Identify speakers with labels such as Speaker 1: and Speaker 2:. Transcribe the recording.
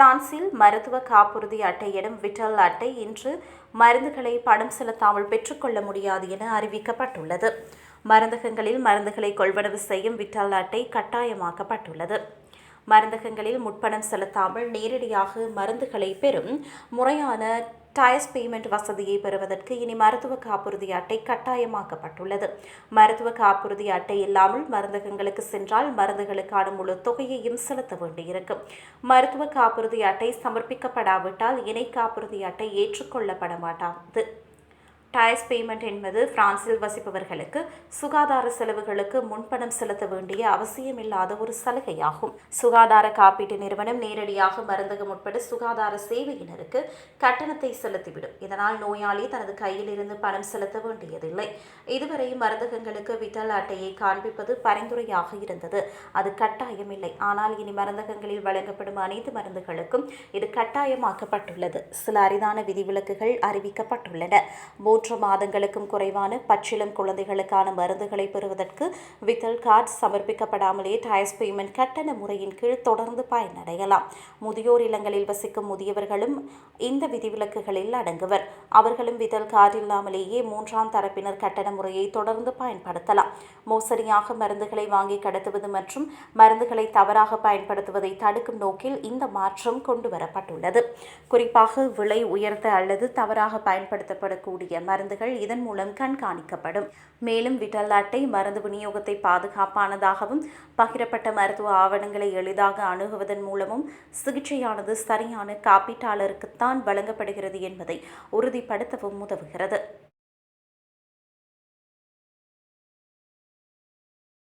Speaker 1: பிரான்சில் மருத்துவ காப்புறுதி அட்டையிடம் விட்டல் அட்டை இன்று மருந்துகளை பணம் செலுத்தாமல் பெற்றுக்கொள்ள முடியாது என அறிவிக்கப்பட்டுள்ளது. மருந்தகங்களில் மருந்துகளை கொள்வனவு செய்யும் விட்டல் அட்டை கட்டாயமாக்கப்பட்டுள்ளது. மருந்தகங்களில் முற்பணம் செலுத்தாமல் நேரடியாக மருந்துகளை பெறும் முறையான டயஸ் பேமெண்ட் வசதியை பெறுவதற்கு இனி மருத்துவ காப்புறுதி அட்டை கட்டாயமாக்கப்பட்டுள்ளது. மருத்துவ காப்புறுதி அட்டை இல்லாமல் மருந்தகங்களுக்கு சென்றால் மருந்துகளுக்கான முழு தொகையையும் செலுத்த வேண்டியிருக்கும் மருத்துவ காப்புறுதி அட்டை சமர்ப்பிக்கப்படாவிட்டால் இணை காப்புறுதி அட்டை ஏற்றுக்கொள்ளப்பட மாட்டாது. டயஸ் பேமெண்ட் என்பது பிரான்சில் வசிப்பவர்களுக்கு சுகாதார செலவுகளுக்கு முன்பணம் செலுத்த வேண்டிய அவசியமில்லாத ஒரு சலுகையாகும். சுகாதார காப்பீட்டு நிறுவனம் நேரடியாக மருந்தகம் உட்பட சுகாதார சேவையினருக்கு கட்டணத்தை செலுத்திவிடும். இதனால் நோயாளி தனது கையில் இருந்து பணம் செலுத்த வேண்டியதில்லை. இதுவரை மருந்தகங்களுக்கு விட்டல் அட்டையை காண்பிப்பது பரிந்துரையாக இருந்தது. அது கட்டாயமில்லை. ஆனால் இனி மருந்தகங்களில் வழங்கப்படும் அனைத்து மருந்துகளுக்கும் இது கட்டாயமாக்கப்பட்டுள்ளது. சில அரிதான விதிவிலக்குகள் அறிவிக்கப்பட்டுள்ளன. மூன்று மாதங்களுக்கும் குறைவான பச்சிளம் குழந்தைகளுக்கான மருந்துகளை பெறுவதற்கு வித்தல் கார்டு சமர்ப்பிக்கப்படாமலே டயஸ் பேமெண்ட் கட்டண முறையின் கீழ் தொடர்ந்து பயனடையலாம். முதியோர் இல்லங்களில் வசிக்கும் முதியவர்களும் இந்த விதிவிலக்குகளில் அடங்குவர். அவர்களும் வித்தல் கார்டு இல்லாமலேயே மூன்றாம் தரப்பினர் கட்டண முறையை தொடர்ந்து பயன்படுத்தலாம். மோசடியாக மருந்துகளை வாங்கி கடத்துவது மற்றும் மருந்துகளை தவறாக பயன்படுத்துவதை தடுக்கும் நோக்கில் இந்த மாற்றம் கொண்டு வரப்பட்டுள்ளது குறிப்பாக விலை உயர்த்த அல்லது தவறாக பயன்படுத்தப்படக்கூடிய மருந்துகள் இதன் மூலம் கண்காணிக்கப்படும். மேலும் விட்டல் அட்டை மருந்து விநியோகத்தை பாதுகாப்பானதாகவும் பகிரப்பட்ட மருத்துவ ஆவணங்களை எளிதாக அணுகுவதன் மூலமும் சிகிச்சையானது சரியான காப்பீட்டாளருக்குத்தான் வழங்கப்படுகிறது என்பதை உறுதிப்படுத்தவும் உதவுகிறது.